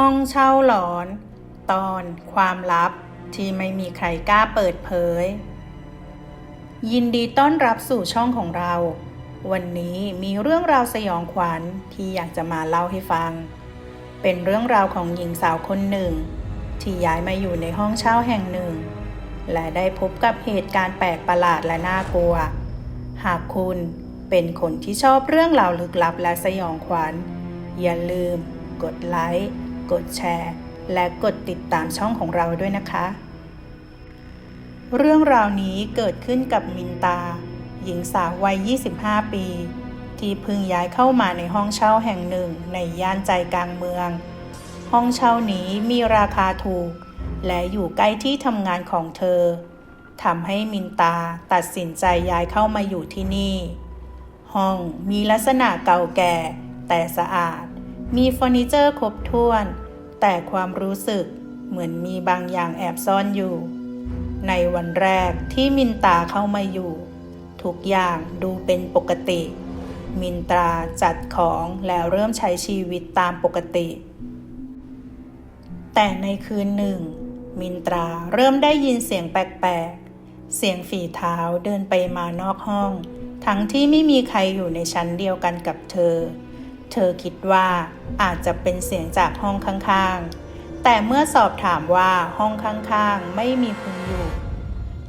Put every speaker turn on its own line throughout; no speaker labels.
ห้องเช่าหลอน ตอนความลับที่ไม่มีใครกล้าเปิดเผย ยินดีต้อนรับสู่ช่องของเรา วันนี้มีเรื่องราวสยองขวัญที่อยากจะมาเล่าให้ฟัง เป็นเรื่องราวของหญิงสาวคนหนึ่ง ที่ย้ายมาอยู่ในห้องเช่าแห่งหนึ่ง และได้พบกับเหตุการณ์แปลกประหลาดและน่ากลัว หากคุณเป็นคนที่ชอบเรื่องราวลึกลับและสยองขวัญอย่าลืมกดไลค์ กดแชร์ และกดติดตามช่องของเราด้วยนะคะ เรื่องราวนี้เกิดขึ้นกับมินตา หญิงสาววัย 25 ปี ที่เพิ่งย้ายเข้ามาในห้องเช่าแห่งหนึ่งในย่านใจกลางเมือง ห้องเช่านี้มีราคาถูก และอยู่ใกล้ที่ทำงานของเธอทำให้มินตาตัดสินใจย้ายเข้ามาอยู่ที่นี่ ห้องมีลักษณะเก่าแก่แต่สะอาด มีเฟอร์นิเจอร์ครบถ้วน แต่ความรู้สึกเหมือนมีบางอย่างแอบซ่อนอยู่ ในวันแรกที่มินตาเข้ามาอยู่ ทุกอย่างดูเป็นปกติ มินตราจัดของแล้วเริ่มใช้ชีวิตตามปกติ แต่ในคืนหนึ่ง มินตราเริ่มได้ยินเสียงแปลกๆ เสียงฝีเท้าเดินไปมานอกห้อง ทั้งที่ไม่มีใครอยู่ในชั้นเดียวกันกับเธอ เธอคิดว่าอาจจะเป็นเสียงจากห้องข้างๆ แต่เมื่อสอบถามว่าห้องข้างๆ ไม่มีคนอยู่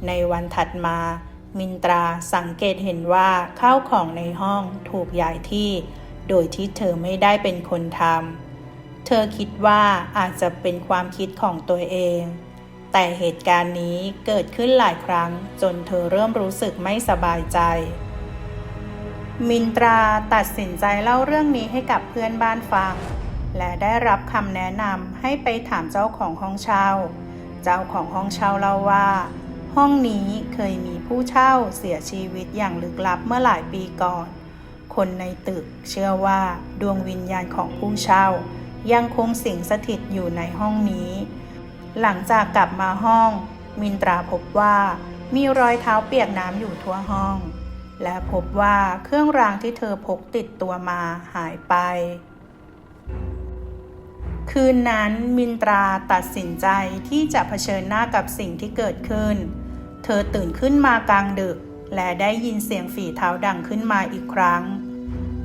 ในวันถัดมา มินตราสังเกตเห็นว่าข้าวของในห้องถูกย้ายที่ โดยที่เธอไม่ได้เป็นคนทำ เธอคิดว่าอาจจะเป็นความคิดของตัวเอง แต่เหตุการณ์นี้เกิดขึ้นหลายครั้งจนเธอเริ่มรู้สึกไม่สบายใจ มินตราตัดสินใจเล่าเรื่องนี้ให้กับเพื่อนบ้านฟัง และได้รับคำแนะนำให้ไปถามเจ้าของห้องเช่า เจ้าของห้องเช่าเล่าว่า ห้องนี้เคยมีผู้เช่าเสียชีวิตอย่างลึกลับเมื่อหลายปีก่อน คนในตึกเชื่อว่าดวงวิญญาณของผู้เช่า ยังคงสิงสถิตอยู่ในห้องนี้ หลังจากกลับมาห้อง มินตราพบว่ามีรอยเท้าเปียกน้ำอยู่ทั่วห้อง และพบว่าเครื่องรางที่เธอพกติดตัวมาหายไป คืนนั้นมินตราตัดสินใจที่จะเผชิญหน้ากับสิ่งที่เกิดขึ้น เธอตื่นขึ้นมากลางดึก และได้ยินเสียงฝีเท้าดังขึ้นมาอีกครั้ง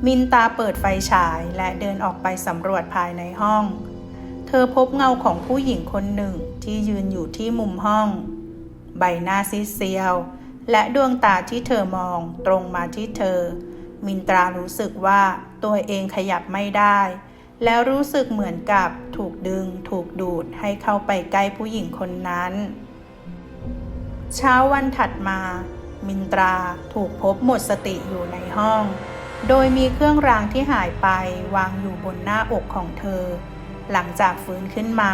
มินตาเปิดไฟฉายและเดินออกไปสำรวจภายในห้อง เธอพบเงาของผู้หญิงคนหนึ่งที่ยืนอยู่ที่มุมห้อง ใบหน้าซีดเซียว และดวงตาที่เธอมองตรงมาที่เธอ มินตรารู้สึกว่าตัวเองขยับไม่ได้ แล้วรู้สึกเหมือนกับถูกดึงถูกดูดให้เข้าไปใกล้ผู้หญิงคนนั้น เช้าวันถัดมา มินตราถูกพบหมดสติอยู่ในห้อง โดยมีเครื่องรางที่หายไปวางอยู่บนหน้าอกของเธอ หลังจากฟื้นขึ้นมา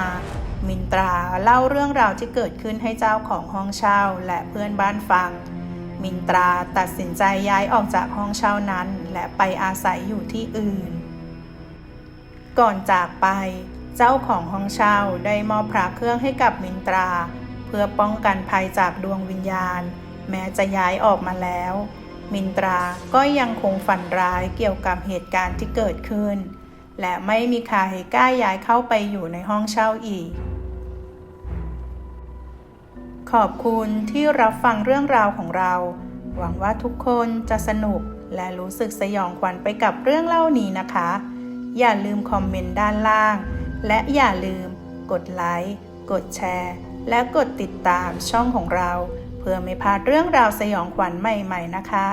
มินตราเล่าเรื่องราวที่เกิดขึ้นให้เจ้าของห้องเช่าและเพื่อนบ้านฟัง มินตราตัดสินใจย้ายออกจากห้องเช่านั้น และไปอาศัยอยู่ที่อื่น ก่อนจากไป เจ้าของห้องเช่าได้มอบพระเครื่องให้กับมินตรา เพื่อป้องกันภัยจากดวงวิญญาณ แม้จะย้ายออกมาแล้ว มินตราก็ยังคงฝันร้ายเกี่ยวกับเหตุการณ์ที่เกิดขึ้น และไม่มีใครกล้าย้ายเข้าไปอยู่ในห้องเช่าอีก ขอบคุณที่รับฟังเรื่องราวของเรา หวังว่าทุกคนจะสนุกและรู้สึกสยองขวัญไปกับเรื่องเล่านี้นะคะ อย่าลืมคอมเมนต์ด้านล่าง และอย่าลืม กดไลค์ กดแชร์ และกดติดตามช่องของเรา เพื่อไม่พลาดเรื่องราวสยองขวัญใหม่ ๆ นะคะ